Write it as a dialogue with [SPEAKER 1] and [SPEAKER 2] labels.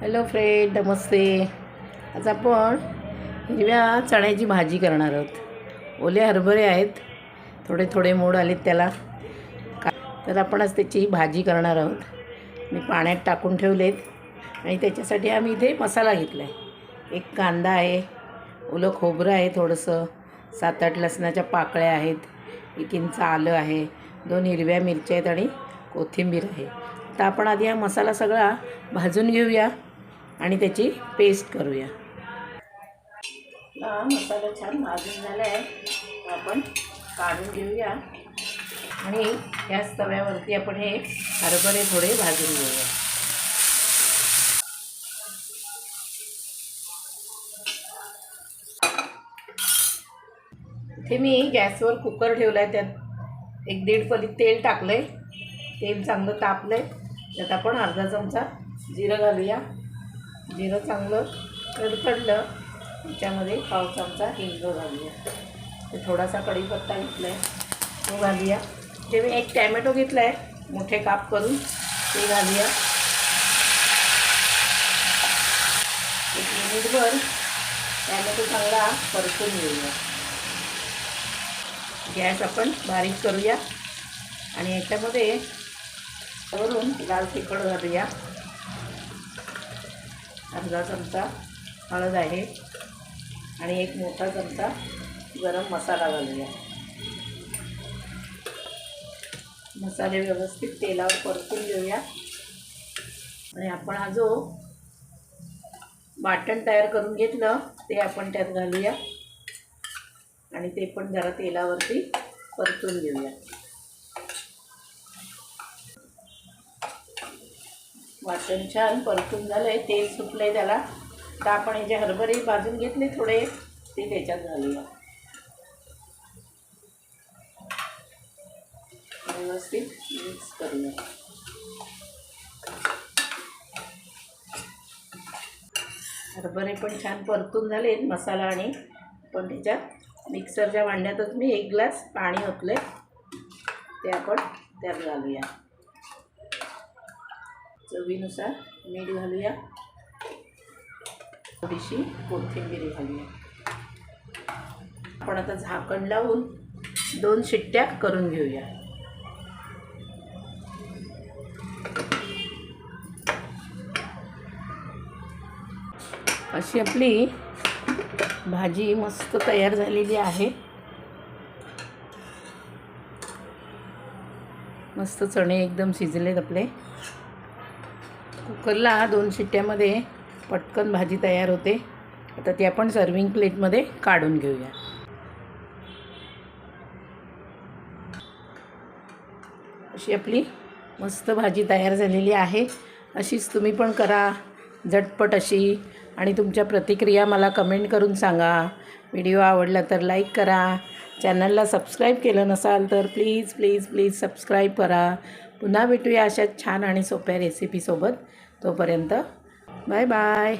[SPEAKER 1] Hello friend नमस्ते. आज आपण हिरव्या चण्याची भाजी करणार आहोत. ओले हरभरे आहेत. थोडे थोडे मोड आलेत त्याला. का तर आपण आज त्याची भाजी करणार आहोत. मी पाण्यात टाकून ठेवलेत. आणि त्याच्यासाठी आम्ही इथे मसाला घेतला आहे एक कांदा आहे. ओलं खोबरं आहे थोडंसं. सात आठ लसणाच्या पाकळ्या आहेत. एक इंच आलं आहे. दोन हिरव्या मिरच्या आहेत आणि कोथिंबीर आहे. तर आपण आधी हा मसाला सगळा भाजून घेऊया. आणि त्याची पेस्ट करूया. मसाला छान भाजून झाला आहे आपण काढून घेऊया. आणि याच तव्यावरती आपण हे हरभरे थोडे भाजून घेऊया. इथे मी गॅसवर कुकर ठेवला आहे त्यात एक दीड पली तेल टाकलं आहे तेल चांगलं तापलं आहे त्यात आपण अर्धा चमचा जिरं घालूया. जिरं चांगलं कडकडलं त्याच्यामध्ये पाव चमचा हिंग घालूया. ते थोडासा कढीपत्ता घेतला आहे तो घालूया. ते मी एक टॅमॅटो घेतला आहे मोठे काप करून ते घालूया. एक मिनिटभर टॅमॅटो चांगला परतून घेऊया. गॅस आपण बारीक करूया. आणि याच्यामध्ये वरून लाल तिखट घालूया. अर्धा चमचा हळद आहे आणि एक मोठा चमचा गरम मसाला घालूया. मसाले व्यवस्थित तेलावर परतून घेऊया. आणि आपण हा जो वाटण तयार करून घेतलं ते आपण त्यात घालूया. आणि ते पण जरा तेलावरती परतून घेऊया. वाटण छान परतून झालं आहे तेल सुटलं आहे त्याला. तर आपण हे जे हरभरे भाजून घेतले थोडे ते त्याच्यात घालूया. व्यवस्थित मिक्स करूया. हरभरे पण छान परतून झाले मसाला आणि पण त्याच्यात मिक्सरच्या भांड्यातच मी एक ग्लास पाणी ओतलं ते आपण त्यात घालूया. चवीनुसार मीठ घालूया. थोडीशी कोथिंबीर घालूया. आपण आता झाकण लावून दोन शिट्ट्या करून घेऊया. अशी आपली भाजी मस्त तयार झालेली आहे. मस्त चणे एकदम शिजलेत आपले. कुकरला दोन शिट्ट्यामध्ये पटकन भाजी तयार होते. आता ती आपण सर्विंग प्लेटमध्ये काढून घेऊया. अशी आपली मस्त भाजी तयार झालेली आहे. अशीच तुम्ही पण करा. झटपट अशी. आणि तुमच्या प्रतिक्रिया मला कमेंट करून सांगा. व्हिडिओ आवडला तर लाईक करा. चॅनलला सबस्क्राईब केलं नसाल तर प्लीज प्लीज प्लीज सबस्क्राईब करा. पुन्हा भेटूया अशा छान आणि सोप्या रेसिपीसोबत तोपर्यंत बाय बाय.